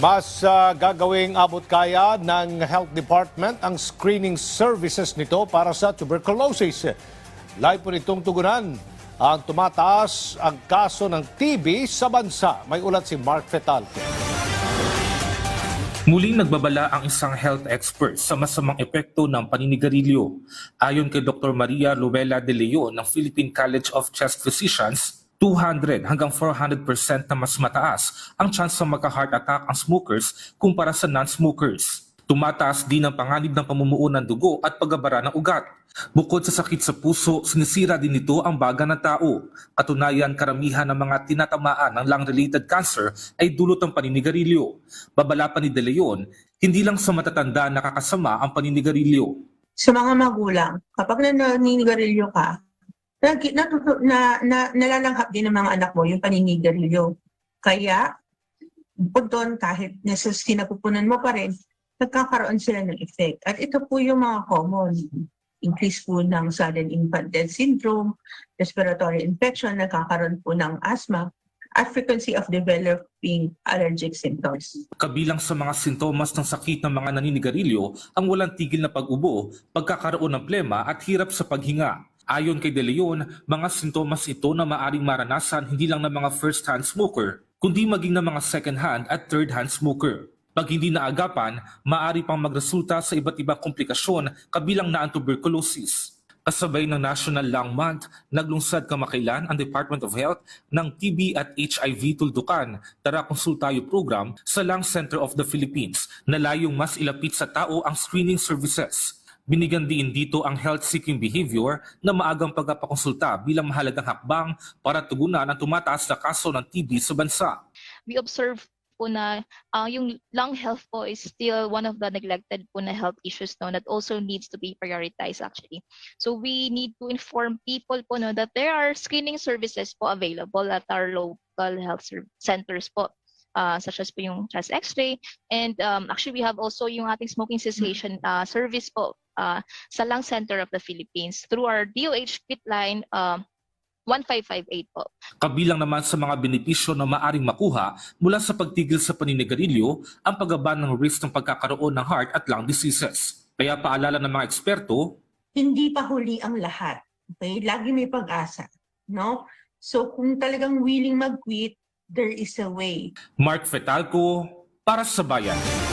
Mas ah, gagawing abot kaya ng Health Department ang screening services nito para sa tuberculosis. Live po nitong tugunan ang tumataas ang kaso ng TB sa bansa. May ulat si Mark Fetalco. Muling nagbabala ang isang health expert sa masamang epekto ng paninigarilyo. Ayon kay Dr. Maria Luela de Leon ng Philippine College of Chest Physicians, 200 hanggang 400% na mas mataas ang chance na magka-heart attack ang smokers kumpara sa non-smokers. Tumataas din ang panganib ng pamumuo ng dugo at paggabara ng ugat. Bukod sa sakit sa puso, sinisira din nito ang baga ng tao. Katunayan, karamihan ng mga tinatamaan ng lung-related cancer ay dulot ng paninigarilyo. Babala pa ni De Leon, hindi lang sa matatanda nakakasama ang paninigarilyo. sa mga magulang, kapag naninigarilyo ka, nag- natutu- na, na, nalalanghap din ng mga anak mo yung paninigarilyo. Kaya, bukod doon, kahit nasa sinapupunan mo pa rin, nagkakaroon sila ng effect. At ito po yung mga common. Increase po ng sudden infant death syndrome, respiratory infection, nagkakaroon po ng asthma, at frequency of developing allergic symptoms. Kabilang sa mga sintomas ng sakit ng mga naninigarilyo ang walang tigil na pag-ubo, pagkakaroon ng plema at hirap sa paghinga. Ayon kay De Leon, mga sintomas ito na maaring maranasan hindi lang ng mga first-hand smoker, kundi maging ng mga second-hand at third-hand smoker. Pag hindi naagapan, maaari pang magresulta sa iba't ibang komplikasyon kabilang na ang tuberculosis. Kasabay ng National Lung Month, naglungsad kamakailan ang Department of Health ng TB at HIV Tuldukan Tara Konsultayo program sa Lung Center of the Philippines na layong mas ilapit sa tao ang screening services. Binigyan din dito ang health-seeking behavior na maagang pagpapakonsulta bilang mahalagang hakbang para tugunan ang tumataas na kaso ng TB sa bansa. we observe po na ah, yung lung health po is still one of the neglected po na health issues no that also needs to be prioritized actually. So we need to inform people po no that there are screening services po available at our local health centers po. ah, such as po yung chest x-ray and um, actually we have also yung ating smoking cessation ah, service po ah, sa Lung Center of the Philippines through our DOH kit line um, 1558 po. Kabilang naman sa mga benepisyo na maaring makuha mula sa pagtigil sa paninigarilyo ang paggaban ng risk ng pagkakaroon ng heart at lung diseases. Kaya paalala ng mga eksperto, hindi pa huli ang lahat. Okay? Lagi may pag-asa. No? So kung talagang willing mag-quit, there is a way. Mark Fetalco para sa Bayan.